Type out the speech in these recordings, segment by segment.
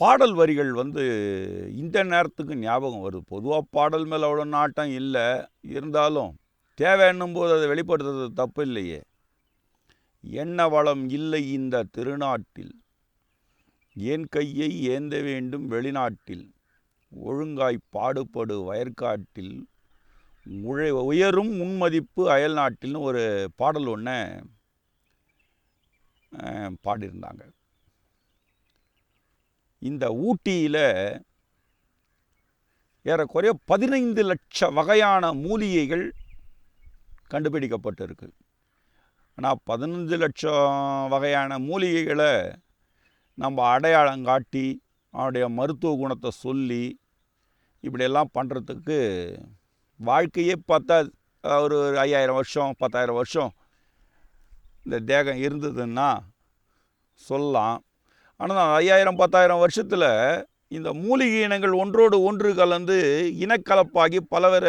பாடல் வரிகள் வந்து இந்த நேரத்துக்கு ஞாபகம் வருது. பொதுவாக பாடல் மேலே அவ்வளோ நாட்டம் இல்லை. இருந்தாலும் தேவைன்னும் போது அதை வெளிப்படுத்துறது தப்பு இல்லையே. என்ன வளம் இல்லை இந்த திருநாட்டில். என் கையை ஏந்த வேண்டும் வெளிநாட்டில். ஒழுங்காய் பாடுபடு வயற்காட்டில். உழை உயரும் முன்மதிப்பு அயல்நாட்டில்னு ஒரு பாடல் ஒன்று பாடியிருந்தாங்க. இந்த ஊட்டியில் ஏறக்குறைய பதினைந்து லட்ச வகையான மூலிகைகள் கண்டுபிடிக்கப்பட்டிருக்கு. ஆனால் பதினஞ்சு லட்சம் வகையான மூலிகைகளை நம்ம அடையாளம் காட்டி அவனுடைய மருத்துவ குணத்தை சொல்லி இப்படியெல்லாம் பண்ணுறதுக்கு வாழ்க்கையே பார்த்தா ஒரு ஐயாயிரம் வருஷம் பத்தாயிரம் வருஷம் இந்த தேகம் இருந்ததுன்னா சொல்லலாம். ஆனால் ஐயாயிரம் பத்தாயிரம் வருஷத்தில் இந்த மூலிகை இனங்கள் ஒன்றோடு ஒன்று கலந்து இனக்கலப்பாகி பலவர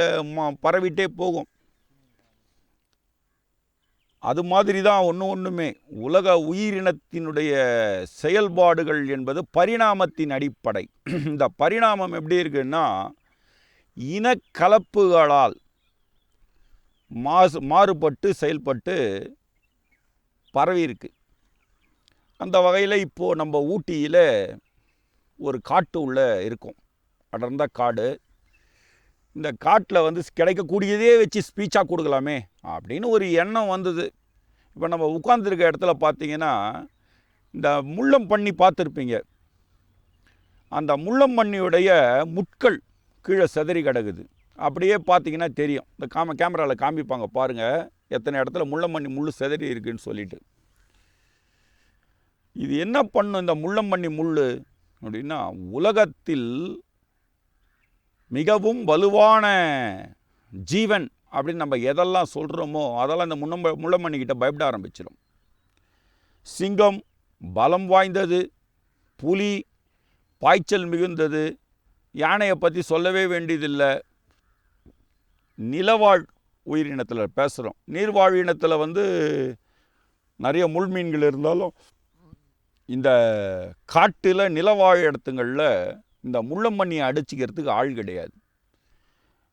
பரவிட்டே போகும். அது மாதிரி தான் ஒன்று ஒன்றுமே உலக உயிரினத்தினுடைய செயல்பாடுகள் என்பது பரிணாமத்தின் அடிப்படை. இந்த பரிணாமம் எப்படி இருக்குன்னா இனக்கலப்புகளால் மாசு மாறுபட்டு செயல்பட்டு பரவி இருக்குது அந்த வகையில் இப்போது நம்ம ஊட்டியில் ஒரு காட்டு உள்ளே இருக்கும். அடர்ந்த காடு. இந்த காட்டில் வந்து கிடைக்கக்கூடியதே வச்சு ஸ்பீச்சாக கொடுக்கலாமே அப்படின்னு ஒரு எண்ணம் வந்தது. இப்போ நம்ம உட்காந்துருக்க இடத்துல பார்த்தீங்கன்னா இந்த முள்ளம் பண்ணி பார்த்துருப்பீங்க. அந்த முள்ளம் பண்ணியுடைய முட்கள் கீழே சிதறி கிடக்குது. அப்படியே பார்த்தீங்கன்னா தெரியும். இந்த காம கேமராவில் காமிப்பாங்க. பாருங்கள் எத்தனை இடத்துல முள்ளம் பண்ணி முள் சிதறி இருக்குன்னு சொல்லிட்டு. இது என்ன பண்ணும் இந்த முள்ளம்பண்ணி முள் அப்படின்னா உலகத்தில் மிகவும் வலுவான ஜீவன் அப்படின்னு நம்ம எதெல்லாம் சொல்கிறோமோ அதெல்லாம் இந்த முன்னம்ப முள்ளமணிக்கிட்ட பயப்பட ஆரம்பிச்சிடும் சிங்கம் பலம் வாய்ந்தது புலி பாய்ச்சல் மிகுந்தது யானையை பற்றி சொல்லவே வேண்டியதில்லை. நிலவாழ் உயிரினத்தில் பேசுகிறோம் நீர்வாழ் இனத்தில் வந்து நிறைய முள்மீன்கள் இருந்தாலும் இந்த காட்டில் நிலவாழ் இடத்துங்களில் இந்த முள்ளம்பண்ணியை அடிச்சிக்கிறதுக்கு ஆள் கிடையாது.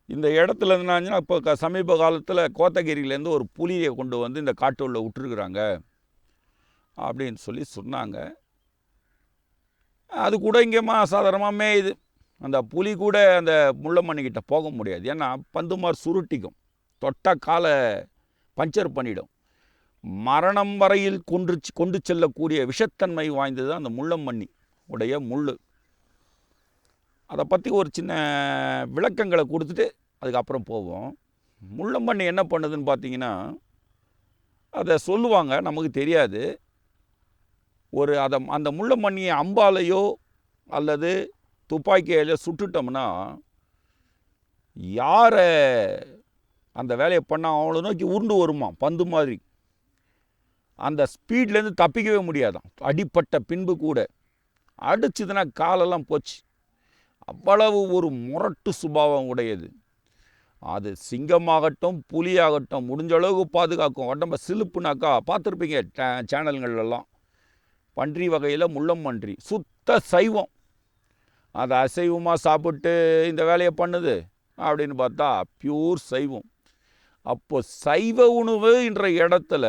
இந்த இடத்துல என்னாச்சுன்னா இப்போ க- சமீப காலத்தில் கோத்தகிரியிலேருந்து ஒரு புலியை கொண்டு வந்து இந்த காட்டு உள்ளே விட்டுருக்குறாங்க அப்படின்னு சொல்லி சொன்னாங்க. அது கூட இங்கேமா சாதாரணமாக மேயுது. அந்த புலி கூட அந்த முள்ளம்மண்ணிக்கிட்ட போக முடியாது. ஏன்னா பந்துமார் சுருட்டிக்கும். தொட்ட காலை பஞ்சர் பண்ணிடும். மரணம் வரையில் கொன்று கொண்டு செல்லக்கூடிய விஷத்தன்மை வாய்ந்தது அந்த முள்ளம்பண்ணி உடைய முள் அதை பற்றி ஒரு சின்ன விளக்கங்களை கொடுத்துட்டு அதுக்கப்புறம் போவோம். முள்ளம்பண்ணி என்ன பண்ணுதுன்னு பார்த்தீங்கன்னா அதை சொல்லுவாங்க நமக்கு தெரியாது. ஒரு அதை அந்த முள்ளம்பண்ணியை அம்பாலையோ அல்லது துப்பாக்கியாலையோ சுட்டுட்டோம்னா யாரை அந்த வேலையை பண்ணால் அவங்கள நோக்கி உருண்டு வருமா பந்து மாதிரி. அந்த ஸ்பீட்லேருந்து தப்பிக்கவே முடியாதான். அடிப்பட்ட பின்பு கூட. அடிச்சதுன்னா காலெல்லாம் போச்சு. அவ்வளவு ஒரு முரட்டு சுபாவம் உடையது. அது சிங்கமாகட்டும் புலியாகட்டும் முடிஞ்ச அளவுக்கு பாதுகாக்கும். உடம்ப சிலுப்புனாக்கா பார்த்துருப்பீங்க சேனல்கள்லாம் பன்றி வகையில் முள்ளம் பன்றி. சுத்த சைவம். அதை அசைவமாக சாப்பிட்டு இந்த வேலையை பண்ணுது அப்படின்னு பார்த்தா பியூர் சைவம். அப்போது சைவ உணவு என்ற இடத்துல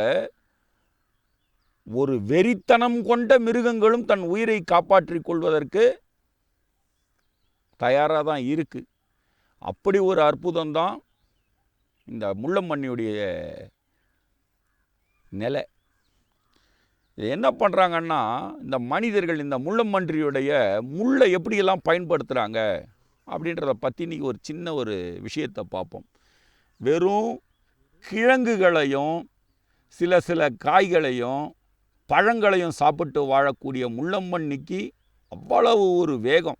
ஒரு வெறித்தனம் கொண்ட மிருகங்களும் தன் உயிரை காப்பாற்றிக் கொள்வதற்கு தயாராக தான் இருக்குது அப்படி ஒரு அற்புதம் தான் இந்த முள்ளம்பன்னியுடைய நிலை. இது என்ன பண்ணுறாங்கன்னா இந்த மனிதர்கள் இந்த முள்ளம்பன்றியுடைய முள்ளை எப்படியெல்லாம் பயன்படுத்துகிறாங்க அப்படின்றத பற்றி இன்றைக்கி ஒரு சின்ன ஒரு விஷயத்தை பார்ப்போம். வெறும் கிழங்குகளையும் சில சில காய்களையும் பழங்களையும் சாப்பிட்டு வாழக்கூடிய முள்ளம்பன்னிக்கு அவ்வளவு ஒரு வேகம்.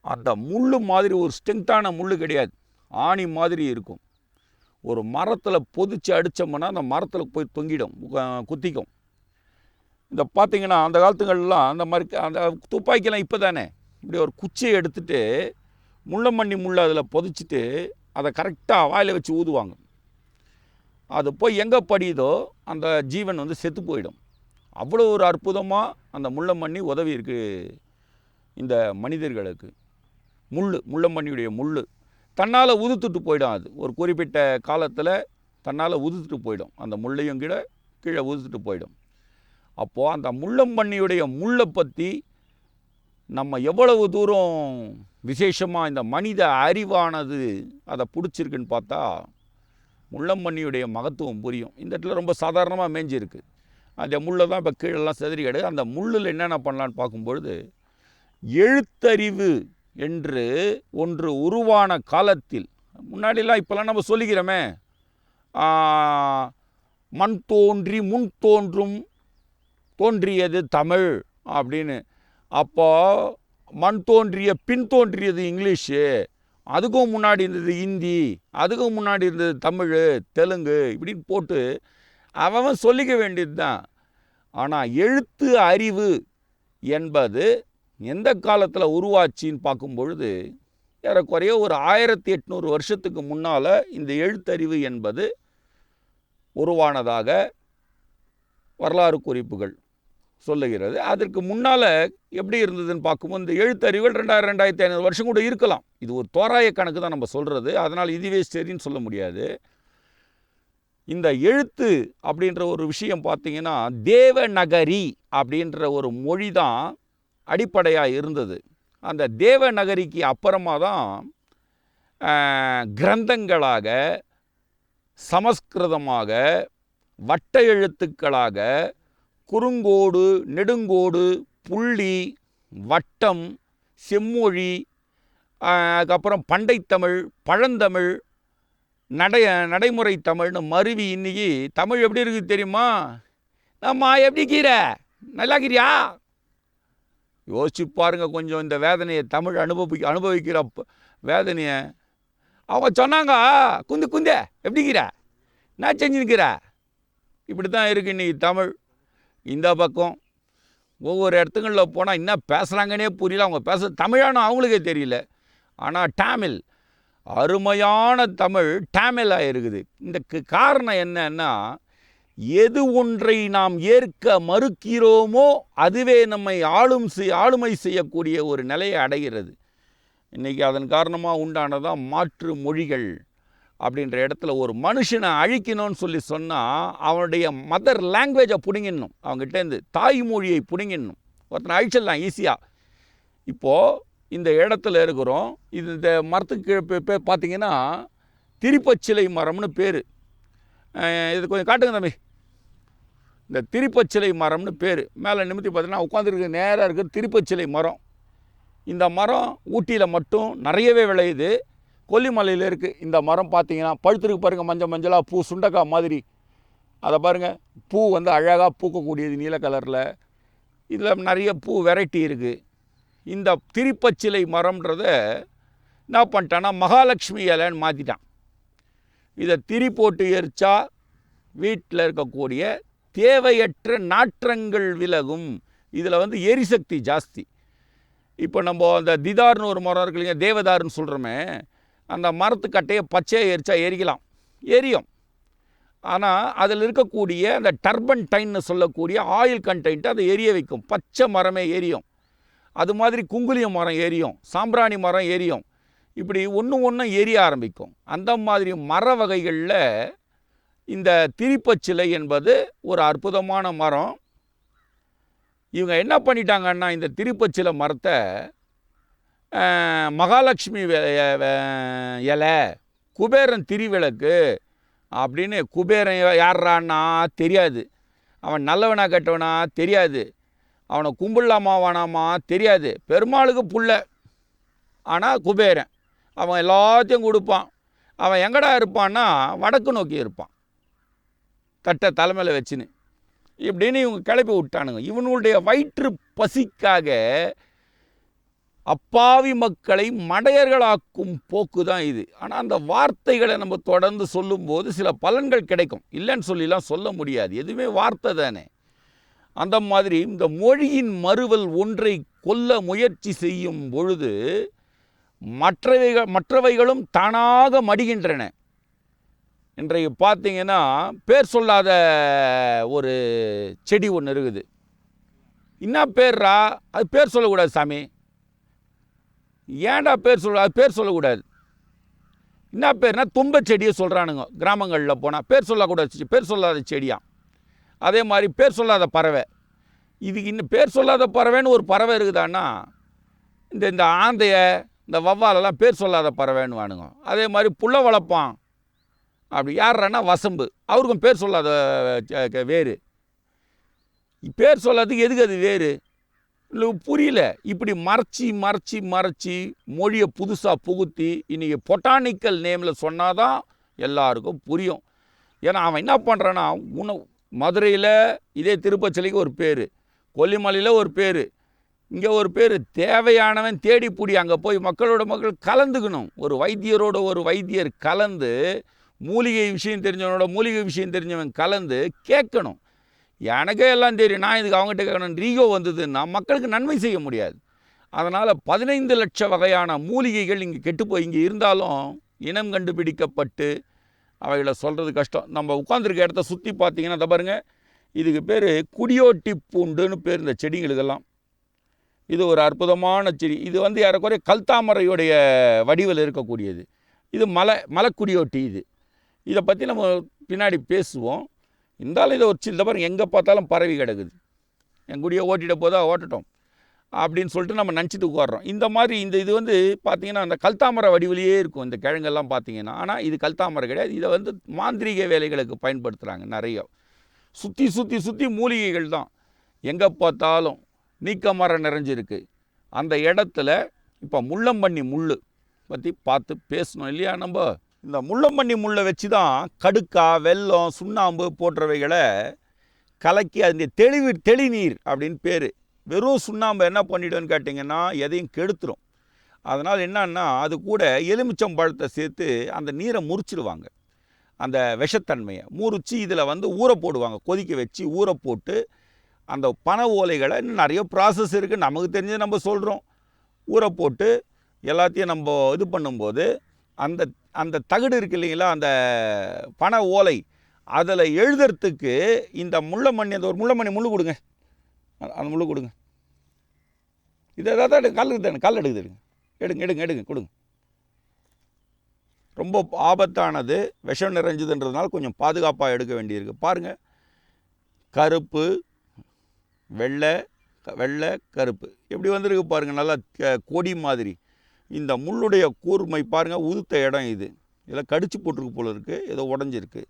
அந்த முள் மாதிரி ஒரு ஸ்ட்ரென்த்தான முள் கிடையாது. ஆணி மாதிரி இருக்கும். ஒரு மரத்தில் பொதிச்சு அடித்தோம்னா அந்த மரத்தில் போய் தொங்கிடும் குத்திக்கும். இந்த பார்த்திங்கன்னா அந்த காலத்துங்கள்லாம் அந்த மாதிரி க- அந்த துப்பாக்கிலாம் இப்போ தானே இப்படி ஒரு குச்சியை எடுத்துட்டு முள்ளம்பண்ணி முள்ளை அதில் பொதிச்சிட்டு அதை கரெக்டாக வாயில் வச்சு ஊதுவாங்க. அது போய் எங்கே படியுதோ அந்த ஜீவன் வந்து செத்து போயிடும். அவ்வளோ ஒரு அற்புதமாக அந்த முள்ளம்பன்னி உதவி இருக்கு இந்த மனிதர்களுக்கு. முள் முள்ளம்பன்னியுடைய முள் தன்னால் உதுத்துட்டு போயிடும் அது. ஒரு குறிப்பிட்ட காலத்தில் தன்னால் உதுத்துட்டு போயிடும். அந்த முள்ளையும் கீழே கீழே உதுத்துட்டு போயிடும். அப்போது அந்த முள்ளம்பன்னியுடைய முள்ளை பற்றி நம்ம எவ்வளவு தூரம் விசேஷமாக இந்த மனித அறிவானது அதை பிடிச்சிருக்குன்னு பார்த்தா முள்ளம்பன்னியுடைய மகத்துவம் புரியும். இந்த இடத்துல ரொம்ப சாதாரணமாக மேஞ்சிருக்கு. அந்த முள்ளை தான் இப்போ கீழெல்லாம் செதறி கிடக்கு. அந்த முள்ளில் என்னென்ன பண்ணலான்னு பார்க்கும்பொழுது எழுத்தறிவு என்று ஒன்று உருவான காலத்தில் முன்னாடிலாம் இப்போல்லாம் நம்ம சொல்லிக்கிறோமே மண் தோன்றி முன் தோன்றும் தோன்றியது தமிழ் அப்படின்னு. அப்போ மண் தோன்றிய பின் தோன்றியது இங்கிலீஷு அதுக்கும் முன்னாடி இருந்தது ஹிந்தி அதுக்கும் முன்னாடி இருந்தது தமிழ் தெலுங்கு இப்படின்னு போட்டு அவன் சொல்லிக்க வேண்டியது தான் ஆனால் எழுத்து அறிவு என்பது எந்த காலத்தில் உருவாச்சின்னு பார்க்கும் பொழுது ஏறக்குறைய ஒரு ஆயிரத்தி எட்நூறு வருஷத்துக்கு முன்னால் இந்த எழுத்தறிவு என்பது உருவானதாக வரலாறு குறிப்புகள் சொல்லுகிறது. அதற்கு முன்னால் எப்படி இருந்ததுன்னு பார்க்கும்போது இந்த எழுத்தறிவுகள் ரெண்டாயிரம் ரெண்டாயிரத்தி ஐநூறு வருஷம் கூட இருக்கலாம். இது ஒரு தோராய கணக்கு தான் நம்ம சொல்கிறது அதனால் இதுவே சரின்னு சொல்ல முடியாது. இந்த எழுத்து அப்படின்ற ஒரு விஷயம் பார்த்தீங்கன்னா தேவநகரி அப்படின்ற ஒரு மொழி தான் அடிப்படையாக இருந்தது. அந்த தேவநகரிக்கு அப்புறமா தான் கிரந்தங்களாக சமஸ்கிருதமாக வட்ட எழுத்துக்களாக குறுங்கோடு நெடுங்கோடு புள்ளி வட்டம் செம்மொழி அதுக்கப்புறம் பண்டைத்தமிழ் பழந்தமிழ் நடை நடைமுறை தமிழ்னு மருவி இன்னைக்கு தமிழ் எப்படி இருக்குது தெரியுமா? நம்ம எப்படி கீரை? நல்லா கீரியா? யோசிச்சு பாருங்க கொஞ்சம் இந்த வேதனையை தமிழ் அனுபவி அனுபவிக்கிற வேதனையை. அவங்க சொன்னாங்க குந்து குந்தே எப்படி கீரை? நான் செஞ்சுருக்கிற? இப்படி தான் இருக்குது இன்றைக்கி தமிழ். இந்த பக்கம் ஒவ்வொரு இடத்துங்களில் போனால் என்ன பேசுகிறாங்கன்னே புரியல. அவங்க பேச தமிழானு அவங்களுக்கே தெரியல. ஆனால் டாமில் அருமையான தமிழ் டேமிலாக இருக்குது. இந்த காரணம் என்னன்னா எது ஒன்றை நாம் ஏற்க மறுக்கிறோமோ அதுவே நம்மை ஆளும் செய் ஆளுமை செய்யக்கூடிய ஒரு நிலையை அடைகிறது. இன்றைக்கி அதன் காரணமாக உண்டானதான் மாற்று மொழிகள் அப்படின்ற இடத்துல ஒரு மனுஷனை அழிக்கணும்னு சொல்லி சொன்னால் அவனுடைய மதர் லாங்குவேஜை பிடுங்கிடணும். அவங்ககிட்டேருந்து தாய்மொழியை பிடுங்கிடணும். ஒருத்தனை அழிச்சிடலாம் ஈஸியாக இப்போது இந்த இடத்துல இருக்கிறோம். இது இந்த மரத்துக்கு கீழே பே- பார்த்தீங்கன்னா திரிப்பச்சிலை மரம்னு பேர். இது கொஞ்சம் காட்டுங்க தம்பி. இந்த திரிப்பச்சிலை மரம்னு பேர். மேலே நிமித்தி பார்த்தீங்கன்னா உட்காந்துருக்கு நேராக இருக்குது திருப்பச்சிலை மரம். இந்த மரம் ஊட்டியில் மட்டும் நிறையவே விளையுது. கொல்லிமலையில் இருக்குது இந்த மரம் பார்த்தீங்கன்னா பழுத்துருக்கு பாருங்கள் மஞ்சள் மஞ்சளாக பூ சுண்டக்காய் மாதிரி. அதை பாருங்கள் பூ வந்து அழகாக பூக்கக்கூடியது நீல கலரில். இதில் நிறைய பூ வெரைட்டி இருக்குது இந்த திரிப்பச்சிலை மரம்ன்றத என்ன பண்ணிட்டான்னா மகாலட்சுமி இலைன்னு மாற்றிட்டான் இதை திரி போட்டு எரிச்சா வீட்டில் இருக்கக்கூடிய தேவையற்ற நாற்றங்கள் விலகும். இதில் வந்து எரிசக்தி ஜாஸ்தி. இப்போ நம்ம அந்த திதார்னு ஒரு மரம் இருக்கு இல்லைங்க தேவதாருன்னு சொல்கிறோமே அந்த மரத்துக்கட்டையை பச்சையாக எரிச்சா எரிக்கலாம். எரியும். ஆனால் அதில் இருக்கக்கூடிய அந்த டர்பன்டைன்னு சொல்லக்கூடிய ஆயில் கண்டென்ட் அதை எரிய வைக்கும். பச்சை மரமே எரியும். அது மாதிரி குங்குலிய மரம் ஏறியும் சாம்பிராணி மரம் ஏறியும் இப்படி ஒன்று ஒன்றும் ஏரிய ஆரம்பிக்கும். அந்த மாதிரி மர வகைகளில் இந்த திரிப்பச்சிலை என்பது ஒரு அற்புதமான மரம். இவங்க என்ன பண்ணிட்டாங்கன்னா இந்த திருப்பச்சிலை மரத்தை மகாலட்சுமி வே- இலை குபேரன் திரிவிளக்கு அப்படின்னு குபேரன் யார்றான்னா தெரியாது. அவன் நல்லவனா கெட்டவனா தெரியாது. அவனை கும்பிடலாமா வேணாமா தெரியாது. பெருமாளுக்கு புள்ள. ஆனால் குபேரன். அவன் எல்லாத்தையும் கொடுப்பான். அவன் எங்கடா இருப்பான்னா வடக்கு நோக்கி இருப்பான். தட்டை தலைமையில் வச்சுன்னு. இப்படின்னு இவங்க கிளப்பி விட்டானுங்க. இவனுடைய வயிற்று பசிக்காக அப்பாவி மக்களை மடையர்களாக்கும் போக்கு தான் இது. ஆனால் அந்த வார்த்தைகளை நம்ம தொடர்ந்து சொல்லும்போது சில பலன்கள் கிடைக்கும். இல்லைன்னு சொல்லிலாம் சொல்ல முடியாது. எதுவுமே வார்த்தை தானே. அந்த மாதிரி இந்த மொழியின் மறுவல் ஒன்றை கொல்ல முயற்சி செய்யும் பொழுது மற்றவைகள் மற்றவைகளும் தானாக மடிகின்றன. இன்றைக்கு பார்த்தீங்கன்னா பேர் சொல்லாத ஒரு செடி ஒன்று இருக்குது. என்ன பேர்ரா அது பேர் சொல்லக்கூடாது சாமி. ஏன்டா பேர் சொல்ல அது பேர் சொல்லக்கூடாது. என்ன பேர்னா தும்ப செடியை சொல்கிறானுங்க கிராமங்களில் போனால் பேர் சொல்லக்கூடாது. பேர் சொல்லாத செடியாக அதே மாதிரி பேர் சொல்லாத பறவை. இதுக்கு இன்னும் பேர் சொல்லாத பறவைன்னு ஒரு பறவை இருக்குதான்னா இந்த இந்த ஆந்தைய இந்த வவ்வாலெல்லாம் பேர் சொல்லாத பறவைன்னு வானுங்க அதே மாதிரி புள்ள வளர்ப்பான். அப்படி யாருன்னா வசம்பு. அவருக்கும் பேர் சொல்லாத வேறு. பேர் சொல்லாததுக்கு எதுக்கு அது வேறு? இல்லை புரியல. இப்படி மறைச்சி மறைச்சி மறைச்சி மொழியை புதுசாக புகுத்தி இன்றைக்கி பொட்டானிக்கல் நேமில் சொன்னாதான் எல்லாருக்கும் புரியும். ஏன்னா அவன் என்ன பண்ணுறான்னா உணவு மதுரையில் இதே திருப்பச்சலிக்கு ஒரு பேர். கொல்லிமலையில் ஒரு பேர். இங்கே ஒரு பேர். தேவையானவன் தேடிப்பிடி அங்கே போய் மக்களோட மக்கள் கலந்துக்கணும். ஒரு வைத்தியரோட ஒரு வைத்தியர் கலந்து மூலிகை விஷயம் தெரிஞ்சவனோட மூலிகை விஷயம் தெரிஞ்சவன் கலந்து கேட்கணும். எனக்கே எல்லாம் தெரியும். நான் இதுக்கு அவங்ககிட்ட கேட்கணும். ரீகோ வந்ததுன்னா மக்களுக்கு நன்மை செய்ய முடியாது. அதனால் பதினைந்து லட்ச வகையான மூலிகைகள் இங்கே கெட்டு போய் இங்கே இருந்தாலும் இனம் கண்டுபிடிக்கப்பட்டு அவைகளை சொல்கிறது கஷ்டம். நம்ம உட்காந்துருக்க இடத்த சுற்றி பார்த்தீங்கன்னா இதை பாருங்க இதுக்கு பேர் குடியோட்டி பூண்டுன்னு பேர் இந்த செடிகளுக்கெல்லாம் இது ஒரு அற்புதமான செடி. இது வந்து ஏறக்குறைய கல்தாமரையுடைய வடிவில் இருக்கக்கூடியது. இது மலை மலைக்குடியோட்டி இது. இதை பற்றி நம்ம பின்னாடி பேசுவோம். இருந்தாலும் இதை ஒரு சின்ன பாருங்கள் எங்கே பார்த்தாலும் பரவி கிடக்குது. என் குடியை ஓட்டிட போதா ஓட்டட்டும். அப்படின்னு சொல்லிட்டு நம்ம நினச்சிட்டு உட்காடுறோம் இந்த மாதிரி இந்த இது வந்து பார்த்திங்கன்னா அந்த கல்தாமரை வடிவிலேயே இருக்கும் இந்த கிழங்கெல்லாம் பார்த்தீங்கன்னா ஆனால் இது கல்தாமரை கிடையாது. இதை வந்து மாந்திரீக வேலைகளுக்கு பயன்படுத்துகிறாங்க நிறைய. சுற்றி சுற்றி சுற்றி மூலிகைகள் தான். எங்கே பார்த்தாலும் நீக்க மரம் நிறைஞ்சிருக்கு. அந்த இடத்துல இப்போ முள்ளம்பன்னி முள் பற்றி பார்த்து பேசணும் இல்லையா நம்ம? இந்த முள்ளம்பன்னி முள்ளை வச்சு தான் கடுக்கா வெல்லம் சுண்ணாம்பு போன்றவைகளை கலக்கி அது தெளிவு தெளிநீர் அப்படின்னு பேர். வெறும் சுண்ணாம்பு என்ன பண்ணிவிடுன்னு கேட்டிங்கன்னா எதையும் கெடுத்துரும். அதனால் என்னன்னா அது கூட எலுமிச்சம்பழத்தை சேர்த்து அந்த நீரை முறிச்சிடுவாங்க. அந்த விஷத்தன்மையை முறிச்சு இதில் வந்து ஊற போடுவாங்க. கொதிக்க வச்சு ஊற போட்டு அந்த பனை ஓலைகளை இன்னும் நிறைய ப்ராசஸ் இருக்குது நமக்கு தெரிஞ்சு நம்ம சொல்கிறோம் ஊற போட்டு எல்லாத்தையும் நம்ம இது பண்ணும்போது அந்த அந்த தகடு இருக்கு இல்லைங்களா அந்த பனை ஓலை அதில் எழுதுறதுக்கு இந்த முள்ளமணி அந்த ஒரு முள்ளமணி முள் கொடுங்க. அந்த- அந்த முள்ளு கொடுங்க. இதை ஏதாவது எடுங்க கல் எடுங்க கல் எடுக்குது எடுங்க. எடுங்க எடுங்க எடுங்க கொடுங்க. ரொம்ப ஆபத்தானது விஷம் நிறைஞ்சதுன்றதுனால கொஞ்சம் பாதுகாப்பாக எடுக்க வேண்டியிருக்கு. பாருங்கள் கருப்பு வெள்ளை வெள்ளை கருப்பு. எப்படி வந்திருக்கு பாருங்கள் நல்லா க- கொடி மாதிரி. இந்த முள்ளுடைய கூர்மை பாருங்கள் உதுத்த இடம் இது. இதில் கடிச்சு போட்டிருக்கு போல இருக்குது ஏதோ உடஞ்சிருக்கு.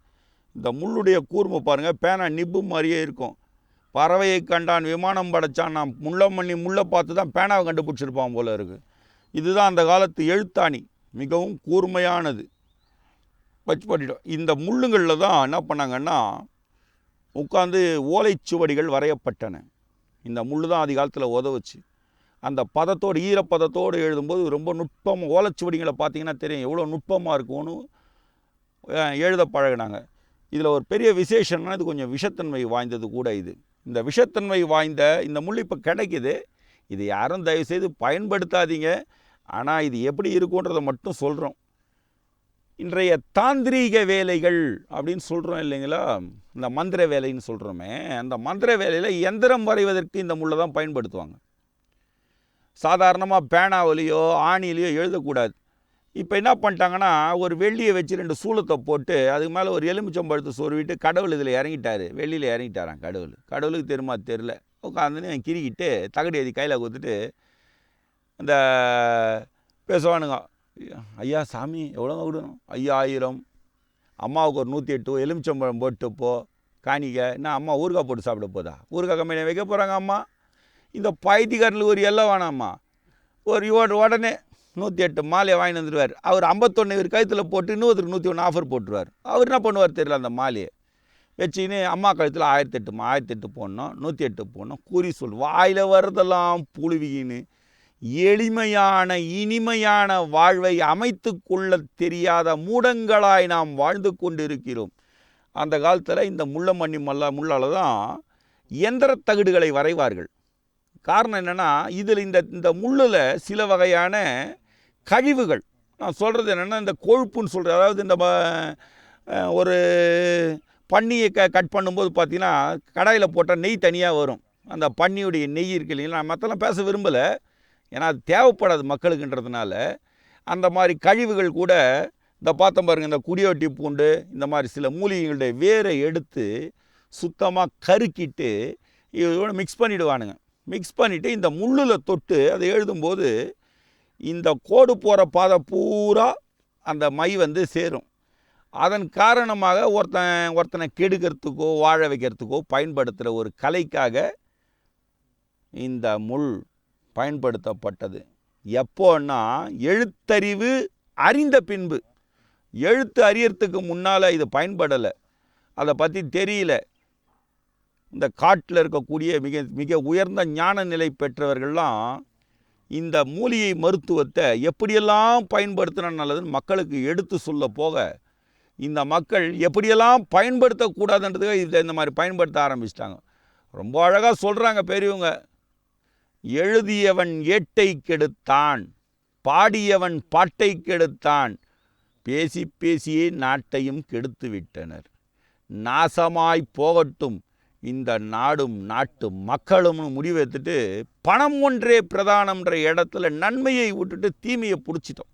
இந்த முள்ளுடைய கூர்மை பாருங்கள் பேனா நிப்பு மாதிரியே இருக்கும். பறவையை கண்டான் விமானம் படைச்சான். நான் முள்ளமண்ணி முள்ளை பார்த்து தான் பேனாவை கண்டுபிடிச்சிருப்பான் போல இருக்குது இதுதான் அந்த காலத்து எழுத்தாணி. மிகவும் கூர்மையானது. வச்சு பண்ணிட்டோம் இந்த முள்ளுங்களில் தான் என்ன பண்ணாங்கன்னா உட்காந்து ஓலைச்சுவடிகள் வரையப்பட்டன. இந்த முள் தான் ஆதி காலத்தில் உதவுச்சு. அந்த பதத்தோடு ஈரப்பதத்தோடு எழுதும்போது ரொம்ப நுட்பம் ஓலைச்சுவடிகளை பார்த்தீங்கன்னா தெரியும். எவ்வளோ நுட்பமாக இருக்கும்னு எழுத பழகினாங்க. இதில் ஒரு பெரிய விசேஷம்னா இது கொஞ்சம் விஷத்தன்மை வாய்ந்தது கூட இது. இந்த விஷத்தன்மை வாய்ந்த இந்த முள் இப்போ கிடைக்குது. இது யாரும் தயவுசெய்து பயன்படுத்தாதீங்க. ஆனால் இது எப்படி இருக்குன்றதை மட்டும் சொல்கிறோம் இன்றைய தாந்திரீக வேலைகள் அப்படின்னு சொல்கிறோம் இல்லைங்களா? இந்த மந்திர வேலைன்னு சொல்கிறோமே அந்த மந்திர வேலையில் எந்திரம் வரைவதற்கு இந்த முள்ளை தான் பயன்படுத்துவாங்க. சாதாரணமாக பேனாவிலேயோ ஆணிலேயோ எழுதக்கூடாது. இப்போ என்ன பண்ணிட்டாங்கன்னா ஒரு வெள்ளியை வச்சு ரெண்டு சூளத்தை போட்டு அதுக்கு மேலே ஒரு எலுமிச்சம்பழத்தை சொருவிட்டு கடவுள் இதில் இறங்கிட்டார். வெள்ளியில் இறங்கிட்டாரான் கடவுள். கடவுளுக்கு தெரியுமா? தெரில உட்காந்துன்னு கிரிக்கிட்டு தகடி எதி கையில் கொடுத்துட்டு அந்த பேசுவானுங்க ஐயா சாமி எவ்வளோங்க விடணும் ஐயாயிரம். அம்மாவுக்கு ஒரு நூற்றி எட்டு எலுமிச்சம்பழம் போட்டு போ காணிக்க. என்ன அம்மா ஊறுகாய் போட்டு சாப்பிட போதா? ஊறுகாய் கம்பெனி வைக்க போகிறாங்க அம்மா. இந்த பைத்தியக்காரனுக்கு ஒரு எல்லாம் வேணாம்மா ஒரு உடனே நூற்றி எட்டு மாலையை வாங்கி வந்துடுவார். அவர் ஐம்பத்தொன்று இவர் கழுத்தில் போட்டு இன்னொருத்தருக்கு நூற்றி ஒன்று ஆஃபர் போட்டுருவார். அவர் என்ன பண்ணுவார் தெரியல அந்த மாலையை? வச்சுக்கின்னு அம்மா கழுத்தில் ஆயிரத்தி எட்டு ஆயிரத்தி எட்டு போடணும் நூற்றி எட்டு போடணும் குறி சொல் வாயில் வர்றதெல்லாம் புழுவின்னு எளிமையான இனிமையான வாழ்வை அமைத்து கொள்ள தெரியாத மூடங்களாய் நாம் வாழ்ந்து கொண்டிருக்கிறோம். அந்த காலத்தில் இந்த முள்ளமண்ணி மல்ல முள்ளால் தான் எந்திர தகடுகளை வரைவார்கள். காரணம் என்னென்னா இதில் இந்த இந்த முள்ளில் சில வகையான கழிவுகள். நான் சொல்கிறது என்னென்னா இந்த கொழுப்புன்னு சொல்கிறது அதாவது இந்த ஒரு பன்னியை க கட் பண்ணும்போது பார்த்திங்கன்னா கடாயில் போட்டால் நெய் தனியாக வரும். அந்த பன்னியுடைய நெய் இருக்கு இல்லைங்களா? நான் மற்றெல்லாம் பேச விரும்பலை. ஏன்னா அது தேவைப்படாது மக்களுக்குன்றதுனால. அந்த மாதிரி கழிவுகள் கூட இந்த பார்த்தோம் பாருங்கள் இந்த குடியோட்டி பூண்டு இந்த மாதிரி சில மூலிகைகளுடைய வேரை எடுத்து சுத்தமாக கருக்கிட்டு இதோட மிக்ஸ் பண்ணிவிடுவானுங்க மிக்ஸ் பண்ணிவிட்டு இந்த முள்ளில் தொட்டு அதை எழுதும்போது இந்த கோடு போகிற பாதை பூரா அந்த மை வந்து சேரும். அதன் காரணமாக ஒருத்தன் ஒருத்தனை கெடுக்கிறதுக்கோ வாழ வைக்கிறதுக்கோ பயன்படுத்துகிற ஒரு கலைக்காக இந்த முள் பயன்படுத்தப்பட்டது. எப்போன்னா எழுத்தறிவு அறிந்த பின்பு. எழுத்து அறியறதுக்கு முன்னால் இது பயன்படலை. அதை பற்றி தெரியல. இந்த காட்டில் இருக்கக்கூடிய மிக மிக உயர்ந்த ஞான நிலை பெற்றவர்கள்லாம் இந்த மூலிகை மருத்துவத்தை எப்படியெல்லாம் பயன்படுத்தினா நல்லதுன்னு மக்களுக்கு எடுத்து சொல்ல போக இந்த மக்கள் எப்படியெல்லாம் பயன்படுத்தக்கூடாதுன்றதுக்காக இதை இந்த மாதிரி பயன்படுத்த ஆரம்பிச்சிட்டாங்க. ரொம்ப அழகாக சொல்கிறாங்க பெரியவங்க. எழுதியவன் ஏட்டை கெடுத்தான் பாடியவன் பாட்டை கெடுத்தான் பேசி பேசியே நாட்டையும் கெடுத்து விட்டனர். நாசமாய் போகட்டும் இந்த நாடும் நாட்டு மக்களும்னு முடிவெடுத்துட்டு பணம் ஒன்றே பிரதானம்ன்ற இடத்துல நன்மையை விட்டுட்டு தீமையை பிடிச்சிட்டோம்.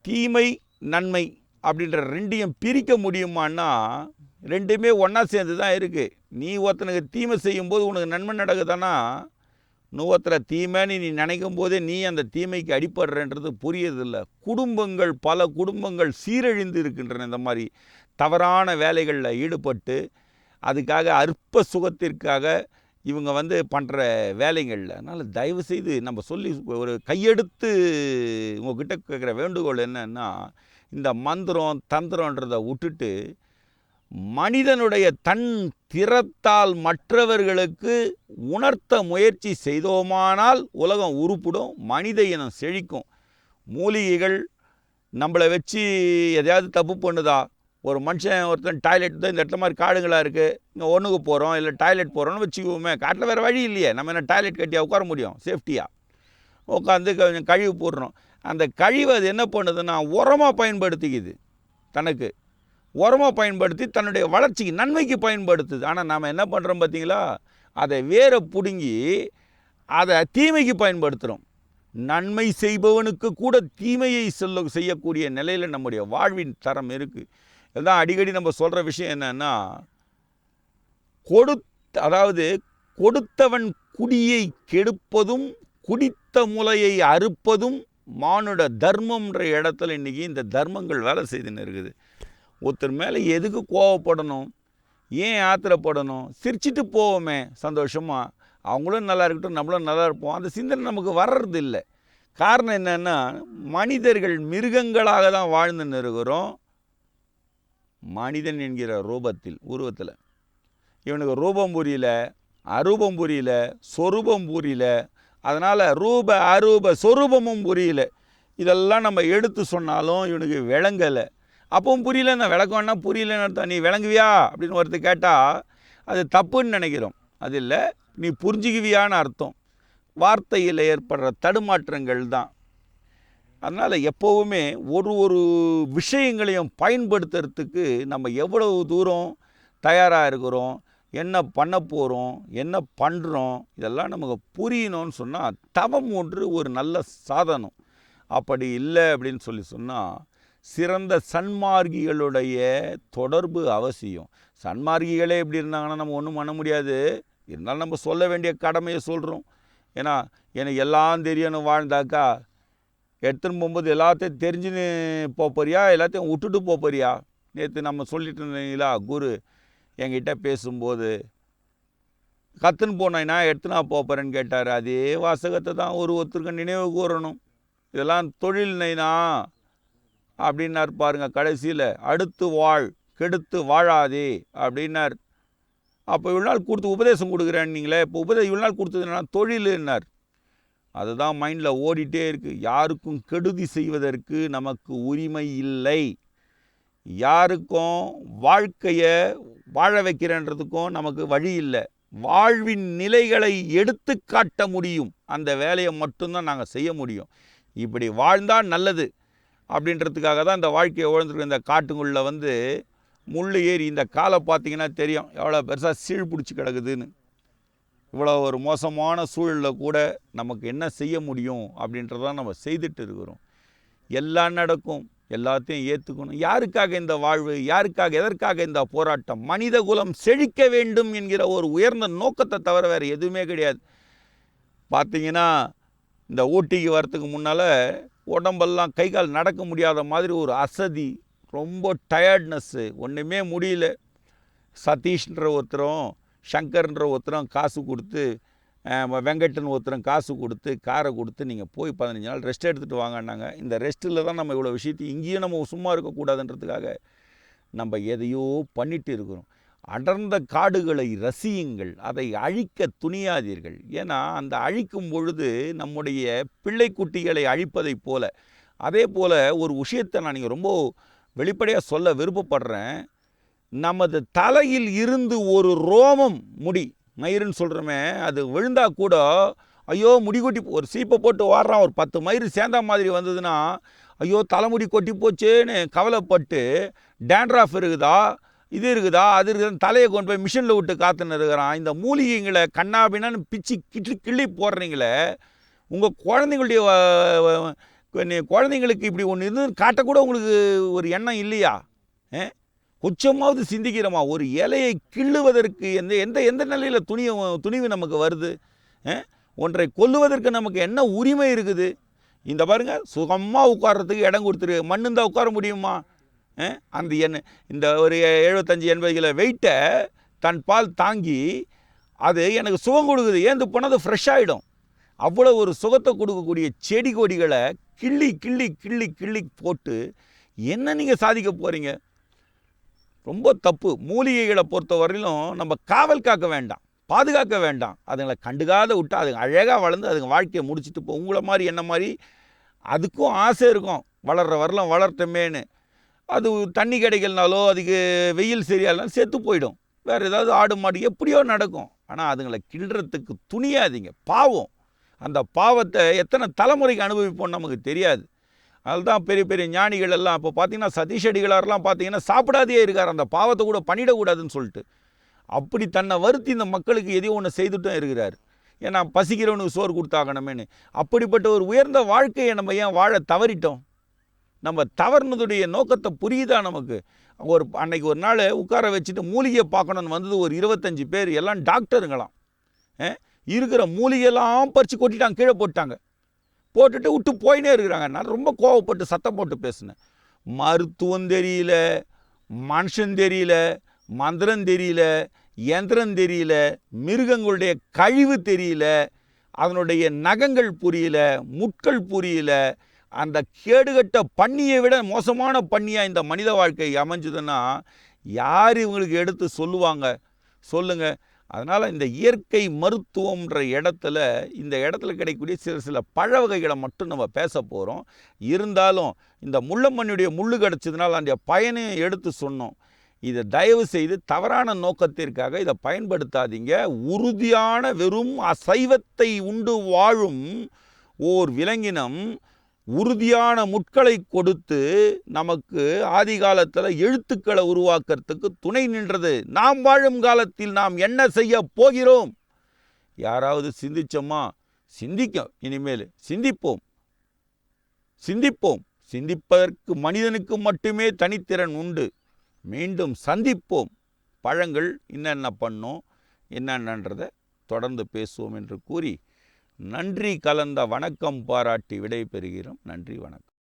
தீமை நன்மை அப்படின்ற ரெண்டையும் பிரிக்க முடியுமான்னா ரெண்டுமே ஒன்றா சேர்ந்து தான் இருக்குது நீ ஒருத்தனுக்கு தீமை செய்யும்போது உனக்கு நன்மை நடக்குதானா ஒருத்தர தீமைன்னு நீ நினைக்கும் போதே நீ அந்த தீமைக்கு அடிப்படுறன்றது புரியதில்லை குடும்பங்கள் பல குடும்பங்கள் சீரழிந்து இருக்கின்றன இந்த மாதிரி தவறான வேலைகளில் ஈடுபட்டு அதுக்காக அற்ப சுகத்திற்காக இவங்க வந்து பண்ணுற வேலைகளில் அதனால் தயவு செய்து நம்ம சொல்லி ஒரு கையெடுத்து உங்ககிட்ட கேட்குற வேண்டுகோள் என்னன்னா இந்த மந்திரம் தந்திரன்றதை விட்டுட்டு மனிதனுடைய தன் திறத்தால் மற்றவர்களுக்கு உணர்த்த முயற்சி செய்தோமானால் உலகம் உருப்பிடும் மனித இனம் செழிக்கும். மூலிகைகள் நம்மளை வச்சு எதையாவது தப்பு பண்ணுதா? ஒரு மனுஷன் ஒருத்தன் டாய்லெட் தான் இந்த இடத்துல மாதிரி காடுங்களாக இருக்குது இங்கே ஒன்றுக்கு போகிறோம் இல்லை டாய்லெட் போகிறோம்னு வச்சுக்குவோமே காட்டில் வேறு வழி இல்லையே. நம்ம என்ன டாய்லெட் கட்டியா உட்கார முடியும்? சேஃப்டியாக உட்காந்து கொஞ்சம் கழிவு போடுறோம் அந்த கழிவு அது என்ன பண்ணுதுன்னா உரமாக பயன்படுத்திக்குது தனக்கு. உரமாக பயன்படுத்தி தன்னுடைய வளர்ச்சிக்கு நன்மைக்கு பயன்படுத்துது. ஆனால் நாம் என்ன பண்ணுறோம் பார்த்தீங்களா? அதை வேற பிடுங்கி அதை தீமைக்கு பயன்படுத்துகிறோம் நன்மை செய்பவனுக்கு கூட தீமையை சொல்ல செய்யக்கூடிய நிலையில் நம்முடைய வாழ்வின் தரம் இருக்குது இதுதான் அடிக்கடி நம்ம சொல்கிற விஷயம் என்னன்னா கொடுத்த அதாவது கொடுத்தவன் குடியை கெடுப்பதும் குடித்த முலையை அறுப்பதும் மானுட தர்மம்ன்ற இடத்துல இன்றைக்கி இந்த தர்மங்கள் வேலை செய்துன்னு இருக்குது ஒருத்தர் மேலே எதுக்கு கோவப்படணும்? ஏன் ஆத்திரப்படணும்? சிரிச்சிட்டு போவோமே சந்தோஷமாக அவங்களும் நல்லா இருக்கட்டும் நம்மளும் நல்லா இருப்போம். அந்த சிந்தனை நமக்கு வர்றது இல்லை காரணம் என்னென்னா மனிதர்கள் மிருகங்களாக தான் வாழ்ந்துன்னு இருக்கிறோம் மனிதன் என்கிற ரூபத்தில் உருவத்தில். இவனுக்கு ரூபம் புரியல அரூபம் புரியல சொரூபம் புரியல. அதனால் ரூப அரூப சொரூபமும் புரியல. இதெல்லாம் நம்ம எடுத்து சொன்னாலும் இவனுக்கு விளங்கலை. அப்பவும் புரியல நான் விளக்கம்னா புரியலன்னு அர்த்தம். நீ விளங்குவியா? அப்படின்னு ஒருத்தர் கேட்டால் அது தப்புன்னு நினைக்கிறோம். அது இல்லை நீ புரிஞ்சுக்குவியான்னு அர்த்தம். வார்த்தையில் ஏற்படுற தடுமாற்றங்கள் தான். அதனால் எப்போவுமே ஒரு ஒரு விஷயங்களையும் பயன்படுத்துறதுக்கு நம்ம எவ்வளவு தூரம் தயாராக இருக்கிறோம் என்ன பண்ண போகிறோம் என்ன பண்ணுறோம் இதெல்லாம் நமக்கு புரியணும்னு சொன்னால் தவம் ஒன்று ஒரு நல்ல சாதனம். அப்படி இல்லை அப்படின்னு சொல்லி சொன்னால் சிறந்த சன்மார்கிகளுடைய தொடர்பு அவசியம். சன்மார்கிகளே இப்படி இருந்தாங்கன்னா நம்ம ஒன்றும் பண்ண முடியாது. இருந்தாலும் நம்ம சொல்ல வேண்டிய கடமையை சொல்கிறோம் ஏன்னா எனக்கு எல்லாம் தெரியணும் வாழ்ந்தாக்கா எடுத்துன்னு போகும்போது எல்லாத்தையும் தெரிஞ்சுன்னு போக போறியா எல்லாத்தையும் விட்டுட்டு போக போறியா நேற்று நம்ம சொல்லிட்டு இருந்தீங்களா? குரு என்கிட்ட பேசும்போது கத்துன்னு கற்றுன்னு எடுத்து எடுத்துனா போகிறேன்னு கேட்டார். அதே வாசகத்தை தான் ஒரு ஒருத்தருக்கு நினைவு கூறணும். இதெல்லாம் தொழில் நைனா அப்படின்னார் பாருங்க கடைசியில் அடுத்து வாழ் கெடுத்து வாழாதே அப்படின்னார். அப்போ இவ்வளோ நாள் கொடுத்து உபதேசம் கொடுக்குறேன்னீங்களே இப்போ உபதே இவ்வளோ நாள் கொடுத்ததுன்னா தொழில்னார் அதுதான் மைண்டில் ஓடிட்டே இருக்குது யாருக்கும் கெடுதி செய்வதற்கு நமக்கு உரிமை இல்லை. யாருக்கும் வாழ்க்கையை வாழ வைக்கிறன்றதுக்கும் நமக்கு வழி இல்லை. வாழ்வின் நிலைகளை எடுத்து காட்ட முடியும். அந்த வேலையை மட்டும்தான் நாங்கள் செய்ய முடியும். இப்படி வாழ்ந்தால் நல்லது. அப்படின்றதுக்காக தான் இந்த வாழ்க்கையை உழந்துருக்கு இந்த காட்டுங்குள்ளே வந்து முள் ஏறி இந்த காலை பார்த்தீங்கன்னா தெரியும். எவ்வளோ பெருசாக சீழ் பிடிச்சி கிடக்குதுன்னு. இவ்வளோ ஒரு மோசமான சூழலில் கூட நமக்கு என்ன செய்ய முடியும் அப்படின்றதான் நம்ம செய்துட்டு இருக்கிறோம். எல்லாம் நடக்கும் எல்லாத்தையும் ஏற்றுக்கணும் யாருக்காக இந்த வாழ்வு யாருக்காக எதற்காக இந்த போராட்டம்? மனித குலம் செழிக்க வேண்டும் என்கிற ஒரு உயர்ந்த நோக்கத்தை தவிர வேறு எதுவுமே கிடையாது. பார்த்தீங்கன்னா இந்த ஊட்டிக்கு வரத்துக்கு முன்னால் உடம்பெல்லாம் கை கால் நடக்க முடியாத மாதிரி ஒரு அசதி ரொம்ப டயர்ட்னஸ்ஸு ஒன்றுமே முடியல. சதீஷ்ன்ற ஒருத்தரும் சங்கர்ன்ற ஒருத்தரும் காசு கொடுத்து வெங்கட்டன் ஒருத்தரும் காசு கொடுத்து காரை கொடுத்து நீங்கள் போய் பதினஞ்சு நாள் ரெஸ்ட் எடுத்துகிட்டு வாங்கன்னாங்க. இந்த ரெஸ்ட்டில் தான் நம்ம இவ்வளோ விஷயத்தையும் இங்கேயும் நம்ம சும்மா இருக்கக்கூடாதுன்றதுக்காக நம்ம எதையோ பண்ணிட்டு இருக்கிறோம். அடர்ந்த காடுகளை ரசியுங்கள் அதை அழிக்க துணியாதீர்கள். ஏன்னா அந்த அழிக்கும் பொழுது நம்முடைய பிள்ளைக்குட்டிகளை அழிப்பதைப் போல. அதே போல் ஒரு விஷயத்தை நான் நீங்கள் ரொம்ப வெளிப்படையாக சொல்ல விருப்பப்படுறேன். நமது தலையில் இருந்து ஒரு ரோமம் முடி. மயிருன்னு சொல்கிறோமே அது விழுந்தா கூட ஐயோ முடி கொட்டி ஒரு சீப்பை போட்டு ஓடுறான் ஒரு பத்து மயிறு சேர்ந்த மாதிரி வந்ததுன்னா ஐயோ தலைமுடி கொட்டி போச்சேன்னு கவலைப்பட்டு டேண்ட்ராஃப் இருக்குதா இது இருக்குதா அது இருக்குதுன்னு தலையை கொண்டு போய் மிஷினில் விட்டு காத்துன்னு இருக்கிறான். இந்த மூலிகைங்களை கண்ணாபின்னான்னு பிச்சு கிட்டு கிள்ளி போடுறீங்களே உங்கள் குழந்தைங்களுடைய நீ குழந்தைங்களுக்கு இப்படி ஒன்று இருந்து காட்டக்கூட உங்களுக்கு ஒரு எண்ணம் இல்லையா? ஏ? கொஞ்சமாவது சிந்திக்கிறோமா? ஒரு இலையை கிள்ளுவதற்கு எந்த எந்த எந்த நிலையில் துணிய துணிவு நமக்கு வருது? ஒன்றை கொல்லுவதற்கு நமக்கு என்ன உரிமை இருக்குது? இந்த பாருங்க சுகமாக உட்கார்றதுக்கு இடம் கொடுத்துரு. மண்ணு இருந்தால் உட்கார முடியுமா? அந்த எண்ணெய் இந்த ஒரு எழுபத்தஞ்சி எண்பது கிலோ வெயிட்டை தன் பால் தாங்கி அது எனக்கு சுகம் கொடுக்குது. ஏந்து போனால் அது ஃப்ரெஷ் ஆகிடும் அவ்வளோ ஒரு சுகத்தை கொடுக்கக்கூடிய செடி கொடிகளை கிள்ளி கிள்ளி கிள்ளி கிள்ளி போட்டு என்ன நீங்கள் சாதிக்க போகிறீங்க ரொம்ப தப்பு. மூலிகைகளை பொறுத்த வரையிலும் நம்ம காவல் காக்க வேண்டாம். பாதுகாக்க வேண்டாம். அதுங்களை கண்டுக்காத விட்டு அதுங்க அழகாக வளர்ந்து அதுங்க வாழ்க்கையை முடிச்சுட்டு போ உங்களை மாதிரி என்ன மாதிரி அதுக்கும் ஆசை இருக்கும். வளர்கிற வரலாம் வளர்த்தமேனு அது தண்ணி கிடைக்கலனாலோ அதுக்கு வெயில் சரியாகலாம் செத்து போயிடும். வேறு ஏதாவது ஆடு மாடு எப்படியோ நடக்கும். ஆனால் அதுங்களை கிள்றதுக்கு துணியாதீங்க. பாவம். அந்த பாவத்தை எத்தனை தலைமுறைக்கு அனுபவிப்போம் நமக்கு தெரியாது. அதுதான் பெரிய பெரிய ஞானிகள் எல்லாம். அப்போ பார்த்தீங்கன்னா சதீஷ் அடிகளாரெலாம் பார்த்தீங்கன்னா சாப்பிடாதே இருக்கார். அந்த பாவத்தை கூட பண்ணிடக்கூடாதுன்னு சொல்லிட்டு. அப்படி தன்னை வருத்தி இந்த மக்களுக்கு எதையோ ஒன்று செய்துட்டும் இருக்கிறார். ஏன்னா பசிக்கிறவனுக்கு சோறு கொடுத்தாகணுமேனு அப்படிப்பட்ட ஒரு உயர்ந்த வாழ்க்கையை நம்ம ஏன் வாழ தவறிட்டோம்? நம்ம தவறுனதுடைய நோக்கத்தை புரியுதா நமக்கு? ஒரு அன்னைக்கு ஒரு நாள் உட்கார வச்சுட்டு மூலிகையை பார்க்கணுன்னு வந்தது ஒரு இருபத்தஞ்சி பேர். எல்லாம் டாக்டருங்களாம். இருக்கிற மூலிகையெல்லாம் பறித்து கொட்டிட்டாங்க கீழே போட்டாங்க போட்டுட்டு விட்டு போயினே இருக்கிறாங்க. நான் ரொம்ப கோவப்பட்டு சத்தம் போட்டு பேசினேன். மருத்துவம் தெரியல மனுஷன் தெரியல மந்திரம் தெரியல எந்திரம் தெரியல மிருகங்களுடைய கழிவு தெரியல அதனுடைய நகங்கள் புரியல முட்கள் புரியல அந்த கேடுகட்ட பன்னியை விட மோசமான பன்னியாக இந்த மனித வாழ்க்கை அமைஞ்சுதுன்னா யார் இவங்களுக்கு எடுத்து சொல்லுவாங்க? சொல்லுங்கள் அதனால் இந்த இயற்கை மருத்துவம்ன்ற இடத்துல இந்த இடத்துல கிடைக்கக்கூடிய சில சில பழ வகைகளை மட்டும் நம்ம பேச போகிறோம் இருந்தாலும் இந்த முள்ளம்மண்ணுடைய முள்ளு கிடச்சதுனால அந்த பயனையும் எடுத்து சொன்னோம். இதை தயவு செய்து தவறான நோக்கத்திற்காக இதை பயன்படுத்தாதீங்க. உறுதியான வெறும் அசைவத்தை உண்டு வாழும் ஓர் விலங்கினம் உறுதியான முட்களை கொடுத்து நமக்கு ஆதி காலத்தில் எழுத்துக்களை உருவாக்குறதுக்கு துணை நின்றது. நாம் வாழும் காலத்தில் நாம் என்ன செய்ய போகிறோம்? யாராவது சிந்திச்சோமா? சிந்திக்கும். இனிமேல் சிந்திப்போம். சிந்திப்போம். சிந்திப்பதற்கு மனிதனுக்கு மட்டுமே தனித்திறன் உண்டு. மீண்டும் சந்திப்போம். பழங்கள் என்னென்ன பண்ணோம்? என்னென்னன்றதை தொடர்ந்து பேசுவோம் என்று கூறி நன்றி கலந்த வணக்கம் பாராட்டி விடை பெறுகிறோம் நன்றி வணக்கம்.